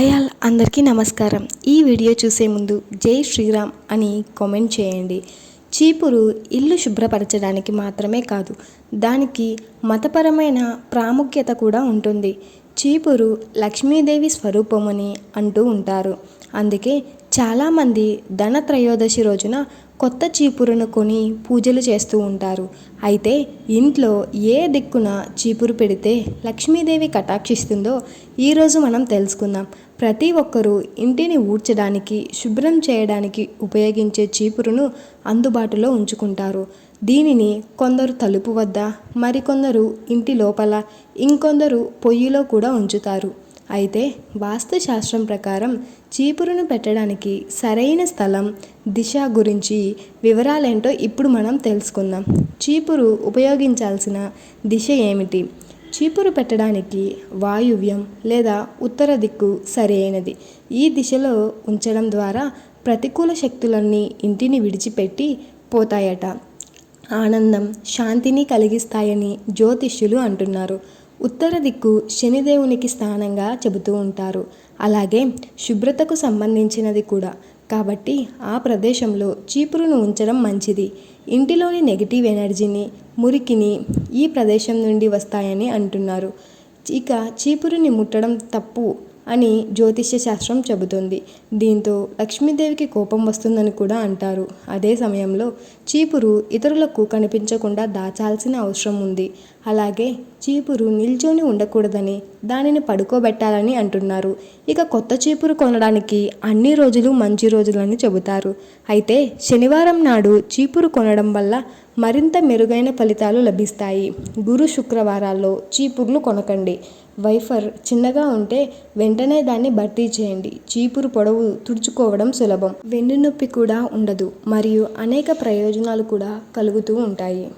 Hi all అందరికీ నమస్కారం. ఈ వీడియో చూసే ముందు జై శ్రీరామ్ అని కామెంట్ చేయండి. చీపురు ఇల్లు శుభ్రపరచడానికి మాత్రమే కాదు దానికి మతపరమైన ప్రాముఖ్యత కూడా ఉంటుంది. చీపురు లక్ష్మీదేవి స్వరూపమని అంటూ ఉంటారు. అందుకే చాలామంది ధనత్రయోదశి రోజున కొత్త చీపురును కొని పూజలు చేస్తూ ఉంటారు. అయితే ఇంట్లో ఏ దిక్కున చీపురు పెడితే లక్ష్మీదేవి కటాక్షిస్తుందో ఈరోజు మనం తెలుసుకుందాం. ప్రతి ఒక్కరూ ఇంటిని ఊడ్చడానికి శుభ్రం చేయడానికి ఉపయోగించే చీపురును అందుబాటులో ఉంచుకుంటారు. దీనిని కొందరు తలుపు వద్ద మరికొందరు ఇంటి లోపల ఇంకొందరు పొయ్యిలో కూడా ఉంచుతారు. అయితే వాస్తుశాస్త్రం ప్రకారం చీపురును పెట్టడానికి సరైన స్థలం దిశ గురించి వివరాలేంటో ఇప్పుడు మనం తెలుసుకుందాం. చీపురు ఉపయోగించాల్సిన దిశ ఏమిటి? చీపురు పెట్టడానికి వాయువ్యం లేదా ఉత్తర దిక్కు సరైనది. ఈ దిశలో ఉంచడం ద్వారా ప్రతికూల శక్తులన్నీ ఇంటిని విడిచిపెట్టి పోతాయట. ఆనందం శాంతిని కలిగిస్తాయని జ్యోతిష్యులు అంటున్నారు. ఉత్తర దిక్కు శనిదేవునికి స్థానంగా చెబుతూ ఉంటారు. అలాగే శుభ్రతకు సంబంధించినది కూడా. కాబట్టి ఆ ప్రదేశంలో చీపురును ఉంచడం మంచిది. ఇంటిలోని నెగిటివ్ ఎనర్జీని మురికిని ఈ ప్రదేశం నుండి వస్తాయని అంటున్నారు. ఇక చీపురుని ముట్టడం తప్పు. అని జ్యోతిష్య శాస్త్రం చెబుతుంది. దీంతో లక్ష్మీదేవికి కోపం వస్తుందని కూడా అంటారు. అదే సమయంలో చీపురు ఇతరులకు కనిపించకుండా దాచాల్సిన అవసరం ఉంది. అలాగే చీపురు నిల్చొని ఉండకూడదని దానిని పడుకోబెట్టాలని అంటున్నారు. ఇక కొత్త చీపురు కొనడానికి అన్ని రోజులు మంచి రోజులని చెబుతారు. అయితే శనివారం నాడు చీపురు కొనడం వల్ల మరింత మెరుగైన ఫలితాలు లభిస్తాయి. గురు శుక్రవారాల్లో చీపుర్లు కొనకండి. వైఫర్ చిన్నగా ఉంటే వెంటనే దాన్ని భర్తీ చేయండి. చీపురు పొడవు తుడుచుకోవడం సులభం. వెన్నునొప్పి కూడా ఉండదు మరియు అనేక ప్రయోజనాలు కూడా కలుగుతూ ఉంటాయి.